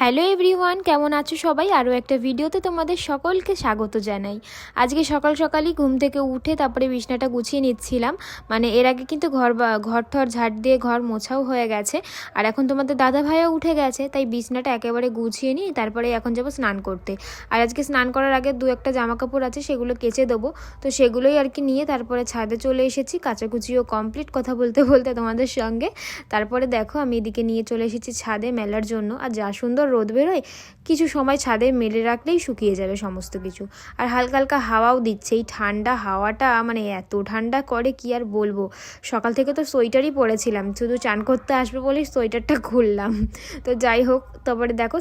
Hello everyone, কেমন আছো সবাই? আরও একটা ভিডিওতে তোমাদের সকলকে স্বাগত জানাই। আজকে সকাল সকালই ঘুম থেকে উঠে তারপরে বিছনাটা গুছিয়ে নিচ্ছিলাম। মানে এর আগে কিন্তু ঘর ঘর ঠর ঝাড় দিয়ে ঘর মোছাও হয়ে গেছে। আর এখন তোমাদের দাদা ভাইও উঠে গেছে, তাই বিছনাটা একেবারে গুছিয়ে নিই তারপরে এখন যাব স্নান করতে। আর আজকে স্নান করার আগে দু একটা জামা কাপড় আছে, সেগুলো কেচে দেবো। তো সেগুলোই আর কি নিয়ে তারপরে ছাদে চলে এসেছি। কাচাকুচিও কমপ্লিট, কথা বলতে বলতে তোমাদের সঙ্গে। তারপরে দেখো আমি এদিকে নিয়ে চলে এসেছি ছাদে মেলার জন্য। আর যা সুন্দর রোদ বেরোয়, কিছু সময় ছাদে মেলে রাখলেই শুকিয়ে যাবে সমস্ত কিছু। আর হালকা হালকা হাওয়াও দিচ্ছে। এই ঠান্ডা হাওয়াটা মানে এত ঠান্ডা করে কি আর বলব? সকাল থেকে তো সোয়েটারই পরেছিলাম। শুধু চান করতে আসবে বলেই সোয়েটারটা খুললাম। তো যাই হোক, তারপরে দেখো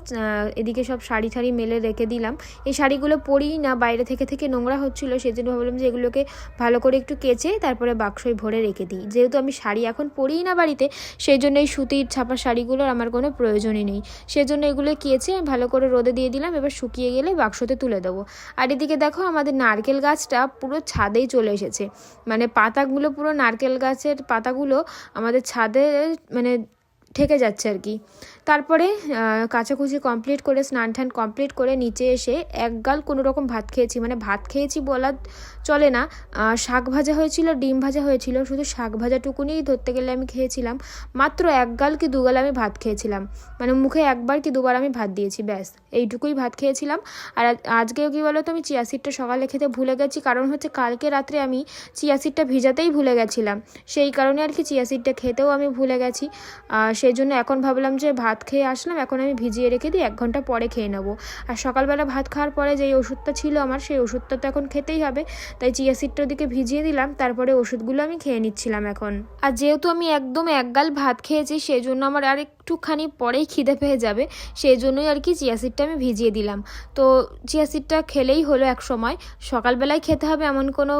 এদিকে সব শাড়ি ঠাড়ি মেলে রেখে দিলাম। এই শাড়িগুলো পরিই না, বাইরে থেকে থেকে নোংরা হচ্ছিল, সেজন্য ভাবলাম যে এগুলোকে ভালো করে একটু কেচে তারপরে বাক্সয় ভরে রেখে দিই। যেহেতু আমি শাড়ি এখন পরিই না বাড়িতে সেই জন্য এই সুতির ছাপা শাড়িগুলোর আমার কোনো প্রয়োজনই নেই। সেজন্য এগুলো কেচে ভালো করে রোদে দিয়ে দিলাম, এবার শুকিয়ে গেলে বাক্সতে তুলে দেবো। আর এদিকে দেখো আমাদের নারকেল গাছটা পুরো ছাদেই চলে এসেছে। মানে পাতাগুলো পুরো নারকেল গাছের পাতাগুলো আমাদের ছাদে মানে ঠেকে যাচ্ছে আর কি। তারপরে কাচাকুচি কমপ্লিট করে স্নান টান কমপ্লিট করে নিচে এসে এক গাল কোনো রকম ভাত খেয়েছি। মানে ভাত খেয়েছি বলা চলে না। শাক ভাজা হয়েছিল, ডিম ভাজা হয়েছিল, শুধু শাক ভাজাটুকুনি ধরতে গেলে আমি খেয়েছিলাম। মাত্র এক গাল কি দুগাল আমি ভাত খেয়েছিলাম। মানে মুখে একবার কি দুবার আমি ভাত দিয়েছি, ব্যাস, এইটুকুই ভাত খেয়েছিলাম। আর আজকেও কি বলো তো, আমি চিয়া সিডটা সকালে খেতে ভুলে গেছি, কারণ হচ্ছে কালকে রাত্রে আমি চিয়া সিডটা ভিজাতেই ভুলে গেছিলাম। সেই কারণে আর কি চিয়া সিডটা খেতেও আমি ভুলে গেছি। সেই জন্য এখন ভাবলাম যে ভাত খেয়ে আসলাম, এখন আমি ভিজিয়ে রেখে দিই, এক ঘণ্টা পরে খেয়ে নেব। আর সকালবেলা ভাত খাওয়ার পরে যেই ওষুধটা ছিল আমার, সেই ওষুধটা তো এখন খেতেই হবে। তাই চিয়া সিডটা ওদিকে ভিজিয়ে দিলাম, তারপরে ওষুধগুলো আমি খেয়ে নিচ্ছিলাম এখন। আর যেহেতু আমি একদম একগাল ভাত খেয়েছি সেই জন্য আমার আর একটুখানি পরেই খিদে পেয়ে যাবে সেই জন্যই আর কি চিয়া সিডটা আমি ভিজিয়ে দিলাম। তো চিয়া সিডটা খেলেই হলো এক সময়, সকালবেলায় খেতে হবে এমন কোনো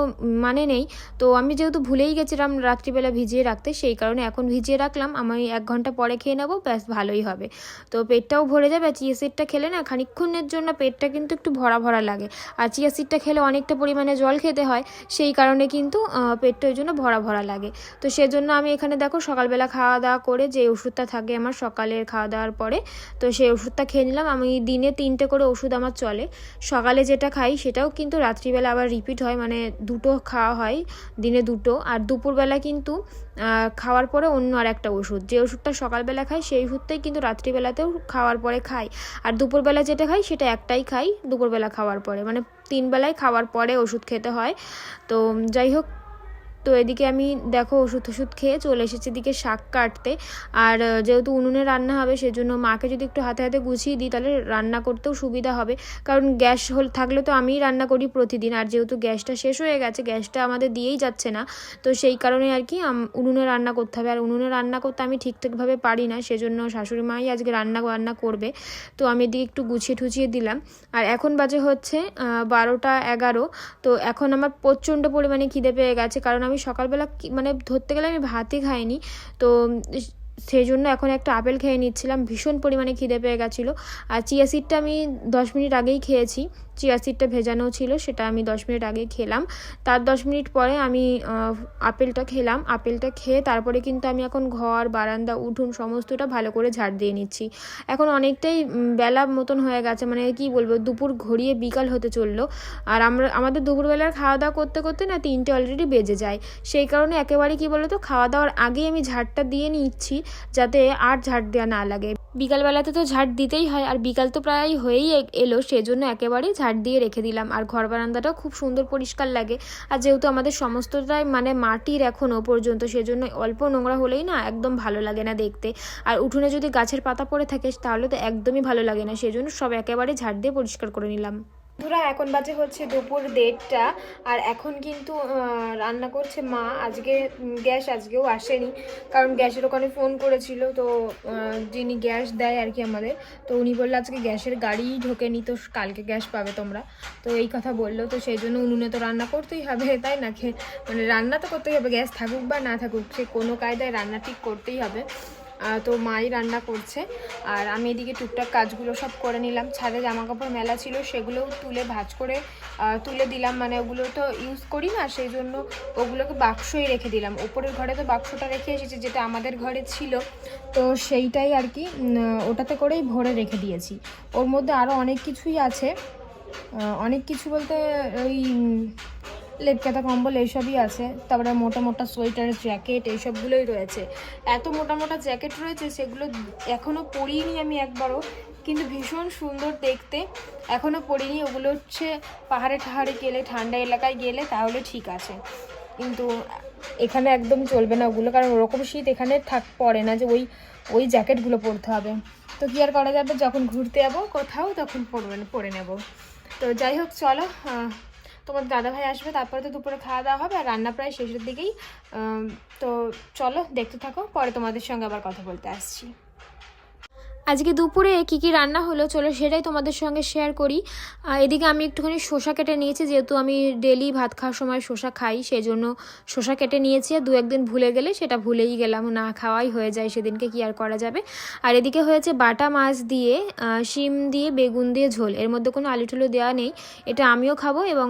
মানে নেই। তো আমি যেহেতু ভুলেই গেছিলাম রাত্রিবেলা ভিজিয়ে রাখতে, সেই কারণে এখন ভিজিয়ে রাখলাম, আমি এক ঘণ্টা পরে খেয়ে নেব, ব্যাস ভালোই হবে। তো পেটটাও ভরে যাবে, আর চিয়া সিডটা খেলে না খানিক্ষণের জন্য পেটটা কিন্তু একটু ভরা ভরা লাগে। আর চিয়া সিডটা খেলে অনেকটা পরিমাণে জল খেতে হয়, সেই কারণে কিন্তু পেটটা ওই জন্য ভরা ভরা লাগে। তো সেজন্য আমি এখানে দেখো সকালবেলা খাওয়া দাওয়া করে যে ওষুধটা থাকে আমার সকালের খাওয়া দাওয়ার পরে, তো সেই ওষুধটা খেয়ে নিলাম। আমি দিনে তিনটে করে ওষুধ আমার চলে। সকালে যেটা খাই সেটাও কিন্তু রাত্রিবেলা আবার রিপিট হয় মানে দুটো খাওয়া হয় দিনে দুটো। আর দুপুরবেলা কিন্তু খাওয়ার পরে অন্য আর একটা ওষুধ। যে ওষুধটা সকালবেলা খাই সেই ওষুধটাই কিন্তু রাত্রিবেলাতেও খাওয়ার পরে খাই আর দুপুরবেলা যেটা খাই সেটা একটাই খাই দুপুরবেলা খাওয়ার পরে। মানে তিনবেলায় খাওয়ার পরে ওষুধ খেতে হয়। তো যাই হোক তো এদিকে আমি দেখো ওষুধ ওষুধ খেয়ে চলে এসেছি এদিকে শাক কাটতে। আর যেহেতু উনুনে রান্না হবে সেজন্য মাকে যদি একটু হাতে হাতে গুছিয়ে দিই তাহলে রান্না করতেও সুবিধা হবে। কারণ গ্যাস হল, থাকলে তো আমিই রান্না করি প্রতিদিন। আর যেহেতু গ্যাসটা শেষ হয়ে গেছে, গ্যাসটা আমাদের দিয়েই যাচ্ছে না। তো সেই কারণে আর কি উনুনে রান্না করতে হবে। আর উনুনে রান্না করতে আমি ঠিকঠাকভাবে পারি না, সেজন্য শাশুড়ি মাই আজকে রান্না বান্না করবে। তো আমি এদিকে একটু গুছিয়ে ঠুছিয়ে দিলাম। আর এখন বাজে হচ্ছে বারোটা এগারো। তো এখন আমার প্রচণ্ড পরিমাণে খিদে পেয়ে গেছে। কারণ আমি সকালবেলা মানে ধরতে গেলে আমি ভাতই খাইনি। তো সেই জন্য এখন একটা আপেল খেয়ে নিচ্ছিলাম, ভীষণ পরিমাণে খিদে পেয়ে গেছিল। আর চিয়া সিডটা আমি দশ মিনিট আগেই খেয়েছি। চিয়া সিডটা ভেজানো ছিল, সেটা আমি দশ মিনিট আগে খেলাম। তার দশ মিনিট পরে আমি আপেলটা খেলাম। আপেলটা খেয়ে তারপরে কিন্তু আমি এখন ঘর, বারান্দা, উঠুন সমস্তটা ভালো করে ঝাড় দিয়ে নিচ্ছি। এখন অনেকটাই বেলা মতন হয়ে গেছে মানে কি বলব, দুপুর ঘড়িয়ে বিকাল হতে চলল। আর আমরা, আমাদের দুপুরবেলার খাওয়া দাওয়া করতে করতে না তিনটে অলরেডি বেজে যায়। সেই কারণে একেবারে কি বলতো খাওয়া দাওয়ার আগেই আমি ঝাড়টা দিয়ে নিচ্ছি, যাতে আর ঝাড় দেওয়া না লাগে। বিকালবেলাতে তো ঝাড় দিতেই হয়, আর বিকাল তো প্রায় হয়েই এলো, সেজন্য একেবারেই ঝাড় দিয়ে রেখে দিলাম। আর ঘর বারান্দাটাও খুব সুন্দর পরিষ্কার লাগে। আর যেহেতু আমাদের সমস্তটাই মানে মাটির এখনও পর্যন্ত, সেজন্য অল্প নোংরা হলেই না একদম ভালো লাগে না দেখতে। আর উঠোনে যদি গাছের পাতা পড়ে থাকে, তাহলে তো একদমই ভালো লাগে না। সেজন্য সব একেবারে ঝাড় দিয়ে পরিষ্কার করে নিলাম। বন্ধুরা, এখন বাজে হচ্ছে দুপুর দেড়টা আর এখন কিন্তু রান্না করছে মা। আজকে গ্যাস আজকেও আসেনি, কারণ গ্যাসের ওখানে ফোন করেছিল, তো যিনি গ্যাস দেয় আর কি আমাদের, তো উনি বলল আজকে গ্যাসের গাড়িই ঢোকেনি, তো কালকে গ্যাস পাবে তোমরা। তো এই কথা বলল, তো সেই জন্য উনুনে তো রান্না করতেই হবে, তাই না? খে- মানে রান্না তো করতেই হবে, গ্যাস থাকুক বা না থাকুক, সে কোনো কায়দায় রান্না ঠিক করতেই হবে। তো মাই রান্না করছে। আর আমি এদিকে টুকটাক কাজগুলো সব করে নিলাম। ছাদে জামা কাপড় মেলা ছিল, সেগুলোও তুলে ভাঁজ করে তুলে দিলাম। মানে ওগুলো তো ইউজ করি না, সেই জন্য ওগুলোকে বাক্সই রেখে দিলাম। ওপরের ঘরে তো বাক্সটা রেখে এসেছি, যেটা আমাদের ঘরে ছিল। তো সেইটাই আর কি ওটাতে করেই ভরে রেখে দিয়েছি। ওর মধ্যে আরও অনেক কিছুই আছে। অনেক কিছু বলতে ওই লেটকাতা কম্বল এইসবই আছে। তারপরে মোটা মোটা সোয়েটার, জ্যাকেট এইসবগুলোই রয়েছে। এত মোটা মোটা জ্যাকেট রয়েছে, সেগুলো এখনও পরিনি আমি একবারও, কিন্তু ভীষণ সুন্দর দেখতে। এখনও পরিনি, ওগুলো হচ্ছে পাহাড়ে ঠাহাড়ে গেলে, ঠান্ডা এলাকায় গেলে তাহলে ঠিক আছে। কিন্তু এখানে একদম চলবে না ওগুলো, কারণ ওরকম শীত এখানে থাক, পড়ে না যে ওই ওই জ্যাকেটগুলো পরতে হবে। তো কি আর করা যাবে, যখন ঘুরতে যাব কোথাও তখন পরবে, পরে নেব। তো যাই হোক, চলো আহ, দাদা ভাই আসবে তারপরে তো দুপুরে খাওয়া দাওয়া হবে আর রান্না প্রায় শেষের দিকেই। তো চলো দেখতে থাকো পরে তোমাদের সঙ্গে আবার কথা বলতে আসছি। আজকে দুপুরে কি কি রান্না হলো, চলো সেটাই তোমাদের সঙ্গে শেয়ার করি। এদিকে আমি একটুখানি শসা কেটে নিয়েছি, যেহেতু আমি ডেলি ভাত খাওয়ার সময় শসা খাই সেই জন্য শসা কেটে নিয়েছি আর দু একদিন ভুলে গেলে সেটা ভুলেই গেলাম, না খাওয়াই হয়ে যায়, সেদিনকে কি আর করা যাবে। আর এদিকে হয়েছে বাটা মাছ দিয়ে শিম দিয়ে, বেগুন দিয়ে ঝোল, এর মধ্যে কোনো আলু টুলু দেওয়া নেই, এটা আমিও খাব এবং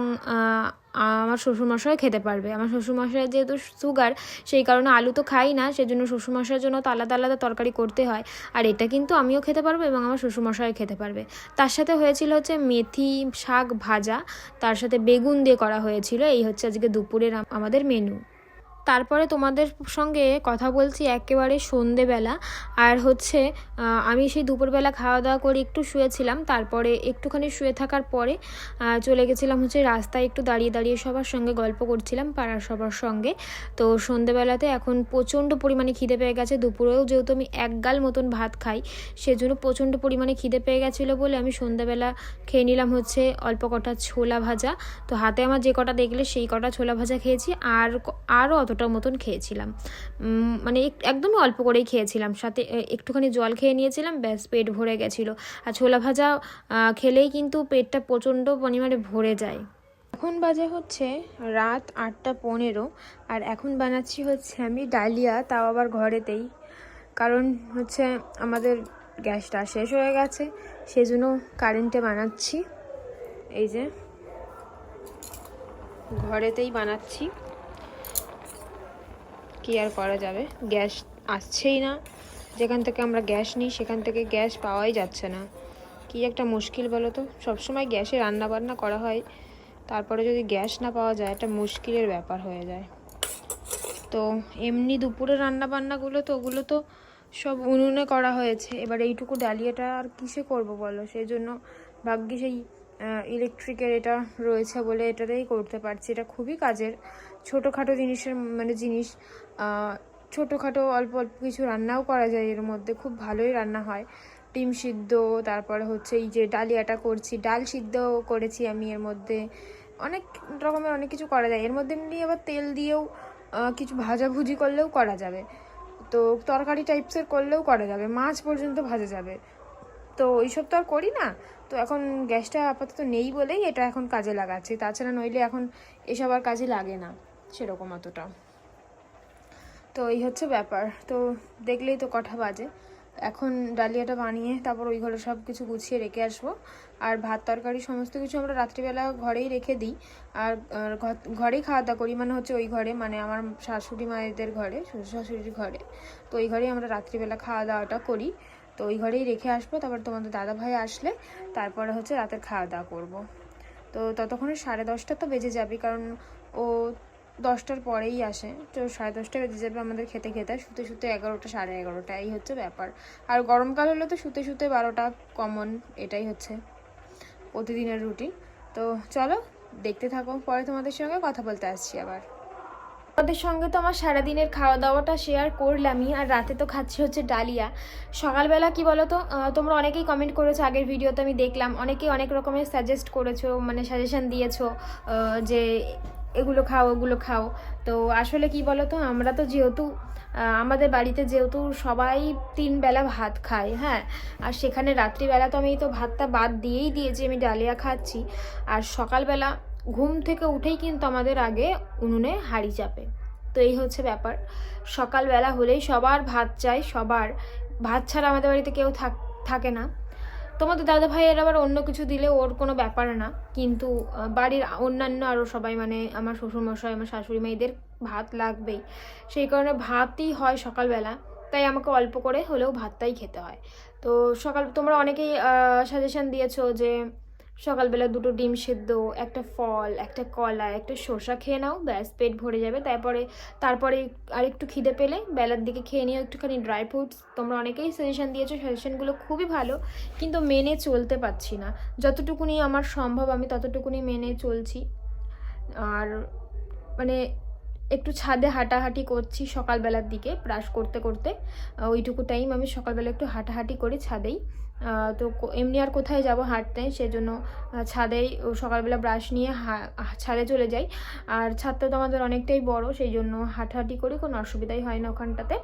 আমার শ্বশুরমশাই খেতে পারবে। আমার শ্বশুরমশাই যেহেতু সুগার, সেই কারণে আলু তো খাই না, সেজন্য শ্বশুরমশাইয়ের জন্য তো আলাদা আলাদা তরকারি করতে হয়। আর এটা কিন্তু আমিও খেতে পারব এবং আমার শ্বশুরমশাইও খেতে পারবে। তার সাথে হয়েছিল হচ্ছে মেথি শাক ভাজা, তার সাথে বেগুন দিয়ে করা হয়েছিল। এই হচ্ছে আজকে দুপুরের আমাদের মেনু তারপরে তোমাদের সঙ্গে কথা বলছি একেবারে সন্ধেবেলা। আর হচ্ছে আমি সেই দুপুরবেলা খাওয়া দাওয়া করে একটু শুয়েছিলাম, তারপরে একটুখানি শুয়ে থাকার পরে চলে গেছিলাম হচ্ছে রাস্তায় একটু দাঁড়িয়ে দাঁড়িয়ে সবার সঙ্গে গল্প করছিলাম, পাড়ার সবার সঙ্গে। তো সন্ধেবেলাতে এখন প্রচণ্ড পরিমাণে খিদে পেয়ে গেছে, দুপুরেও যেহেতু আমি এক গাল মতন ভাত খাই, সেজন্য প্রচণ্ড পরিমাণে খিদে পেয়ে গেছিল বলে আমি সন্ধ্যাবেলা খেয়ে নিলাম হচ্ছে অল্প কটা ছোলা ভাজা। তো হাতে আমার যে কটা দেখলে সেই কটা ছোলা ভাজা খেয়েছি, আর আরও অতটা মতন খেয়েছিলাম। মানে এক- একদমই অল্প করেই খেয়েছিলাম। সাথে একটুখানি জল খেয়ে নিয়েছিলাম, ব্যাস পেট ভরে গেছিল। আর ছোলা ভাজা খেলেই কিন্তু পেটটা প্রচণ্ড পরিমাণে ভরে যায়। এখন বাজে হচ্ছে রাত আটটা পনেরো, আর এখন বানাচ্ছি হচ্ছে আমি ডালিয়া, তাও আবার ঘরেতেই। কারণ হচ্ছে আমাদের গ্যাসটা শেষ হয়ে গেছে, সেজন্য কারেন্টে বানাচ্ছি। এই যে, ঘরেতেই বানাচ্ছি। কি আর করা যাবে? গ্যাস আসছেই না। যেখান থেকে আমরা গ্যাস নিই, সেখান থেকে গ্যাস পাওয়াই যাচ্ছে না। কি একটা মুশকিল বলো তো? সবসময় গ্যাসে রান্না বান্না করা হয়। তারপরে যদি গ্যাস না পাওয়া যায়, একটা মুশকিলের ব্যাপার হয়ে যায়। তো এমনি দুপুরে রান্না বান্নাগুলো তো, ওগুলো তো সব উনুনে করা হয়েছে। এবার এইটুকু ডালিয়াটা আর কিসে করব বলো? সেই জন্য ভাগ্যি সেই ইলেকট্রিকের এটা রয়েছে বলে এটাতেই করতে পারছি। এটা খুবই কাজের। ছোটোখাটো জিনিসের মানে জিনিস ছোটোখাটো অল্প অল্প কিছু রান্নাও করা যায় এর মধ্যে। খুব ভালোই রান্না হয়। ডিম সিদ্ধ, তারপরে হচ্ছে এই যে ডালিয়াটা করছি, ডাল সিদ্ধ করেছি আমি এর মধ্যে। অনেক রকমের অনেক কিছু করা যায়। এর মধ্যে এমনি আবার তেল দিয়েও কিছু ভাজাভুজি করলেও করা যাবে। তো তরকারি টাইপসের করলেও করা যাবে। মাছ পর্যন্ত ভাজা যাবে। তো ওইসব তো আর করি না। তো এখন গ্যাসটা আপাতত নেই বলেই এটা এখন কাজে লাগাচ্ছি। তাছাড়া নইলে এখন এসব আর কাজে লাগে না। সেরকম অতটা। তো এই হচ্ছে ব্যাপার। তো দেখলেই তো কটা বাজে। এখন ডালিয়াটা বানিয়ে তারপর ওই ঘরে সব কিছু গুছিয়ে রেখে আসব। আর ভাত, তরকারি সমস্ত কিছু আমরা রাত্রিবেলা ঘরেই রেখে দিই। আর আর ঘরেই খাওয়া দাওয়া করি। মানে হচ্ছে ওই ঘরে মানে আমার শাশুড়ি মায়েদের ঘরে, শ্বশুর শাশুড়ির ঘরে। তো ওই ঘরেই আমরা রাত্রিবেলা খাওয়া দাওয়াটা করি। তো ওই ঘরেই রেখে আসব। তারপর তোমাদের দাদা ভাই আসলে তারপরে হচ্ছে রাতের খাওয়া দাওয়া করব। তো ততক্ষণে সাড়ে দশটা তো বেজে যাবে। কারণ ও দশটার পরেই আসে। তো সাড়ে দশটা বেজে যাবে আমাদের খেতে খেতে, শুতে শুতে এগারোটা, সাড়ে এগারোটা, এই হচ্ছে ব্যাপার। আর গরমকাল হলে তো শুতে শুতে বারোটা কমন এটাই হচ্ছে প্রতিদিনের রুটিন তো চলো, দেখতে থাকো, পরে তোমাদের সঙ্গে কথা বলতে আসছি আবার। তোমাদের সঙ্গে তো আমার সারাদিনের খাওয়া দাওয়াটা শেয়ার করলামই, আর রাতে তো খাচ্ছি হচ্ছে ডালিয়া। সকালবেলা কি বলো তো তোমরা অনেকেই কমেন্ট করেছ, আগের ভিডিওতে আমি দেখলাম, অনেকেই অনেক রকমের সাজেস্ট করেছ মানে সাজেশন দিয়েছ যে এগুলো খাও, ওগুলো খাও। তো আসলে কি বলো তো আমরা তো যেহেতু আমাদের বাড়িতে যেহেতু সবাই তিন বেলা ভাত খায় হ্যাঁ? আর সেখানে রাত্রিবেলা তো আমি তো ভাতটা বাদ দিয়েই দিয়েছি, আমি ডালিয়া খাচ্ছি। আর সকালবেলা ঘুম থেকে উঠেই কিন্তু আমাদের আগে উনুনে হাঁড়ি চাপে। তো এই হচ্ছে ব্যাপার। সকালবেলা হলেই সবার ভাত চাই, সবার। ভাত ছাড়া আমাদের বাড়িতে কেউ থাক, থাকে না। তোমাদের দাদা ভাইয়ের আবার অন্য কিছু দিলে ওর কোনো ব্যাপার না, কিন্তু বাড়ির অন্যান্য আরও সবাই মানে আমার শ্বশুরমশাই, আমার শাশুড়ি মেয়েদের ভাত লাগবেই। সেই কারণে ভাতই হয় সকালবেলা, তাই আমাকে অল্প করে হলেও ভাতটাই খেতে হয়। তো সকাল, তোমরা অনেকেই সাজেশন দিয়েছ যে সকালবেলা দুটো ডিম সেদ্ধ, একটা ফল, একটা কলা, একটা শসা খেয়ে নাও, ব্যাস, পেট ভরে যাবে। তারপরে তারপরে আর একটু খিদে পেলে বেলার দিকে খেয়ে নিও একটুখানি ড্রাই ফ্রুটস তোমরা অনেকেই সাজেশান দিয়েছ সাজেশানগুলো খুবই ভালো, কিন্তু মেনে চলতে পারছি না। যতটুকুনি আমার সম্ভব আমি ততটুকুনি মেনে চলছি। আর মানে একটু ছাদে হাঁটাহাঁটি করছি সকালবেলার দিকে, ব্রাশ করতে করতে। ওইটুকু টাইম আমি সকালবেলা একটু হাঁটাহাঁটি করি ছাদেই। তো এমনি আর কোথায় যাব হাঁটতে? সেজন্য ছাদেই সকালবেলা ব্রাশ নিয়ে ছাদে চলে যাই। আর ছাদটা তো আমাদের অনেকটাই বড় সেই জন্য হাঁটাহাঁটি করি, কোনো অসুবিধাই হয় না ওখানটাতে।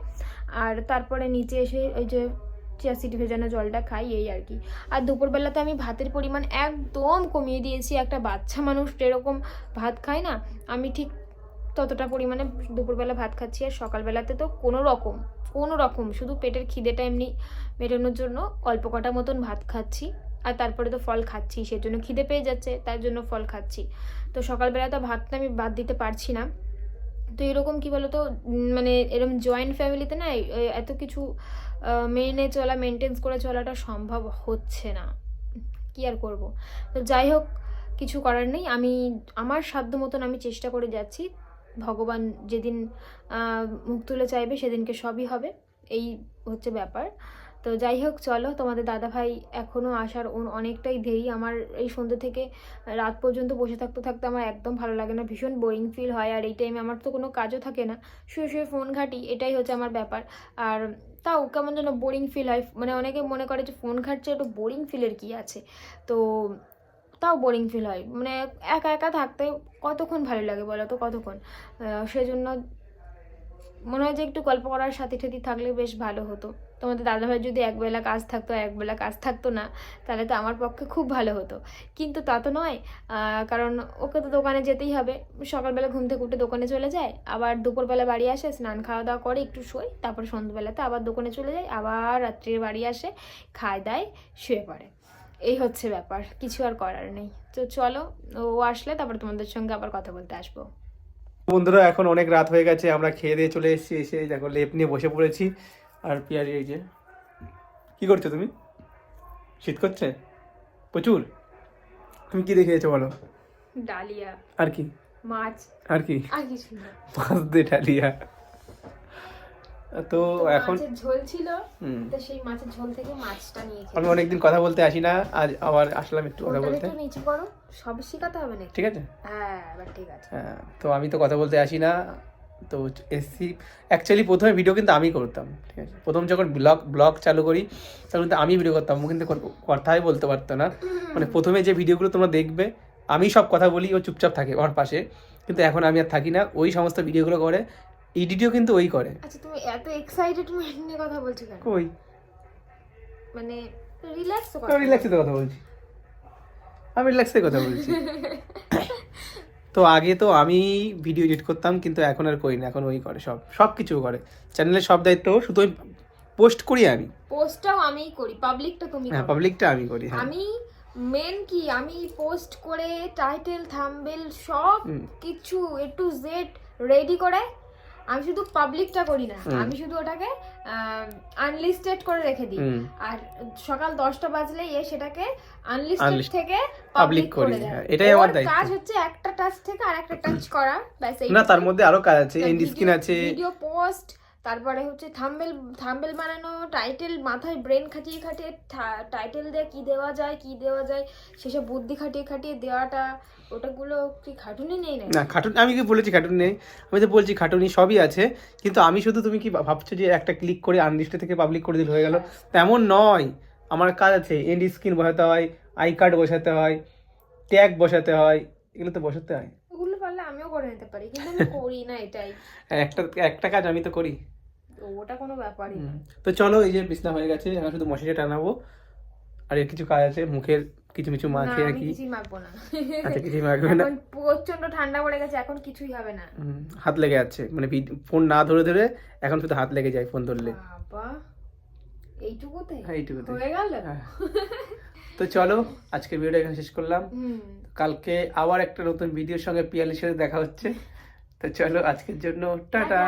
আর তারপরে নিচে এসে ওই যে চিয়া সিটি ভেজানো জলটা খাই, এই আর কি। আর দুপুরবেলাতে আমি ভাতের পরিমাণ একদম কমিয়ে দিয়েছি। একটা বাচ্চা মানুষ যেরকম ভাত খায় না, আমি ঠিক ততটা পরিমাণে দুপুরবেলা ভাত খাচ্ছি আর সকালবেলাতে তো কোনো রকম কোনো রকম, শুধু পেটের খিদেটা এমনি মেটানোর জন্য অল্প কটা মতন ভাত খাচ্ছি আর তারপরে তো ফল খাচ্ছি, সেজন্য খিদে পেয়ে যাচ্ছে, তার জন্য ফল খাচ্ছি। তো সকালবেলা তো ভাতটা আমি বাদ দিতে পারছি না। তো এরকম কি বলতো মানে এরকম জয়েন্ট ফ্যামিলিতে না এত কিছু মেনে চলা মেনটেন্স করে চলাটা সম্ভব হচ্ছে না। কি আর করব? তো যাই হোক, কিছু করার নেই, আমি, আমার সাধ্য মতন আমি চেষ্টা করে যাচ্ছি। ভগবান যেদিন মুখ তুলে চাইবে সেদিনকে সবই হবে। এই হচ্ছে ব্যাপার। তো যাই হোক, চলো তোমাদের দাদাভাই এখনও আসার অনেকটাই দেরি। আমার এই সন্ধ্যে থেকে রাত পর্যন্ত বসে থাকতে থাকতে আমার একদম ভালো লাগে না, ভীষণ বোরিং ফিল হয়। আর এই টাইমে আমার তো কোনো কাজও থাকে না। শুয়ে শুয়ে ফোন ঘাঁটি, এটাই হচ্ছে আমার ব্যাপার। আর তাও কেমন যেন বোরিং ফিল হয়। মানে অনেকে মনে করে যে ফোন ঘাটছে একটু বোরিং ফিলের কী আছে? তো তাও বোরিং ফিল হয়। মানে একা একা থাকতে কতক্ষণ ভালো লাগে বলো তো, কতক্ষণ? সেজন্য মনে হয় যে একটু গল্প করার সাথে সাথে থাকলে বেশ ভালো হতো। তোমাদের দাদাভাই যদি একবেলা কাজ থাকতো, একবেলা কাজ থাকতো না, তাহলে তো আমার পক্ষে খুব ভালো হতো। কিন্তু তা তো নয় কারণ ওকে তো দোকানে যেতেই হবে। সকালবেলা ঘুম থেকে উঠে দোকানে চলে যায়, আবার দুপুরবেলা বাড়ি আসে, স্নান খাওয়া দাওয়া করে একটু শোয়, তারপর সন্ধ্যাবেলাতে আবার দোকানে চলে যায়, আবার রাত্রির বাড়ি আসে, খায় দায়, শুয়ে পড়ে। এই হচ্ছে ব্যাপার কিছু আর করার নেই। তো চলো ও আসলে তারপর তোমাদের সঙ্গে আবার কথা বলতে আসব। বন্ধুরা এখন অনেক রাত হয়ে গেছে আমরা খেয়ে দিয়ে চলে এসেছি এসে দেখো লেপ নিয়ে বসে পড়েছি। আর পেঁয়াজি এই যে কি করছ তুমি? শীত করছে? প্রচুর? তুমি কি দেখে এসেছ বলো? ডালিয়া। আর কি? মাছ। আর কি? আর কিছু না। মাছ দিয়ে ডালিয়া। তো এখন ঝোল ছিল তো সেই মাছের ঝোল থেকে মাছটা নিয়ে আমি অনেকদিন কথা বলতে আসি না আজ আবার আসলাম একটু কথা বলতে। নিচু করো সব শেখাতে হবে না ঠিক আছে। হ্যাঁ এবার ঠিক আছে। হ্যাঁ তো আমি তো কথা বলতে আসি না তো এসছি। অ্যাকচুয়ালি প্রথমে ভিডিও কিন্তু আমি করতাম ঠিক আছে। প্রথম যখন ব্লগ ব্লগ চালু করি তখন কিন্তু আমি ভিডিও করতাম কিন্তু কোনো কথাই বলতে পারতো না। মানে প্রথমে যে ভিডিওগুলো তোমরা দেখবে আমি সব কথা বলি ও চুপচাপ থাকে আমার পাশে। কিন্তু এখন আমি আর থাকি না ওই সমস্ত ভিডিওগুলো করে এডিটও কিন্তু ওই করে। আচ্ছা তুমি এত এক্সাইটেড নিয়ে কথা বলছো কেন? কই? মানে রিল্যাক্স রিল্যাক্সে কথা বলছি। আমি রিল্যাক্সে কথা বলছি। তো আগে তো আমি ভিডিও এডিট করতাম কিন্তু এখন আর করি না এখন ওই করে সব সব কিছু করে। চ্যানেলের সব দায়িত্ব শুধু পোস্ট করি আমি। পোস্টটাও আমিই করি পাবলিকটা তুমি হ্যাঁ পাবলিকটা আমি করি হ্যাঁ। আমি মেন কি আমি পোস্ট করে টাইটেল থাম্বেল সব কিছু এ টু জেড রেডি করে আমি শুধু পাবলিকটা করি না আমি শুধু ওটাকে আনলিস্টেড করে রেখে দিই। আর সকাল দশটা বাজলে এ সেটাকে আনলিস্টেড থেকে পাবলিক করে দেয় হ্যাঁ, এটাই আমার দায়িত্ব। কাজ হচ্ছে একটা টাচ থেকে আরেকটা টাচ করা ব্যাস না তার মধ্যে আরও কাজ আছে এন্ড স্ক্রিন আছে। ভিডিও পোস্ট তারপরে হচ্ছে থাম্বেল থাম্বেল বানানো টাইটেল মাথায় ব্রেন খাটিয়ে খাটিয়ে টাইটেল দিয়ে কি দেওয়া যায় কি দেওয়া যায় সেসব বুদ্ধি খাটিয়ে খাটিয়ে দেওয়াটা ওটাগুলো কি খাটুনি নেই না খাটুন আমি কি বলেছি খাটুন নেই? আমি তো বলছি খাটুনি সবই আছে কিন্তু আমি শুধু তুমি কি ভাবছ যে একটা ক্লিক করে আনলিস্টে থেকে পাবলিক করে দিলে হয়ে গেল? তেমন নয়। আমার কাজ আছে এন্ড স্ক্রিন বসাতে হয় আই কার্ড বসাতে হয় ট্যাগ বসাতে হয় এগুলো তো বসাতে হয়। ওগুলো পারলে আমিও করে নিতে পারি কিন্তু আমি করি না এটাই। একটা একটা কাজ আমি তো করি। তো ওটা কোনো ব্যাপারই না। তো চলো এই যে বিছনা হয়ে গেছে এখন শুধু মশারি টানাবো। আর এর কিছু কাজ আছে মুখের কিছু কিছু মাখে আর কি কিছুই মাখবো না। আচ্ছা কিছুই মাখবে না। এখন প্রচণ্ড ঠান্ডা পড়ে গেছে এখন কিছুই হবে না। হাত লেগে যাচ্ছে। মানে ফোন না ধরে ধরে এখন শুধু হাত লেগে যায় ফোন ধরলে। বাবা এইটুকুতে? হ্যাঁ, এইটুকুতে। হয়ে গেল। তো চলো আজকের ভিডিওটা এখানে শেষ করলাম। কালকে আবার একটা নতুন ভিডিওর সঙ্গে পিয়ালির সাথে দেখা হচ্ছে। তো চলো আজকের জন্য টাটা।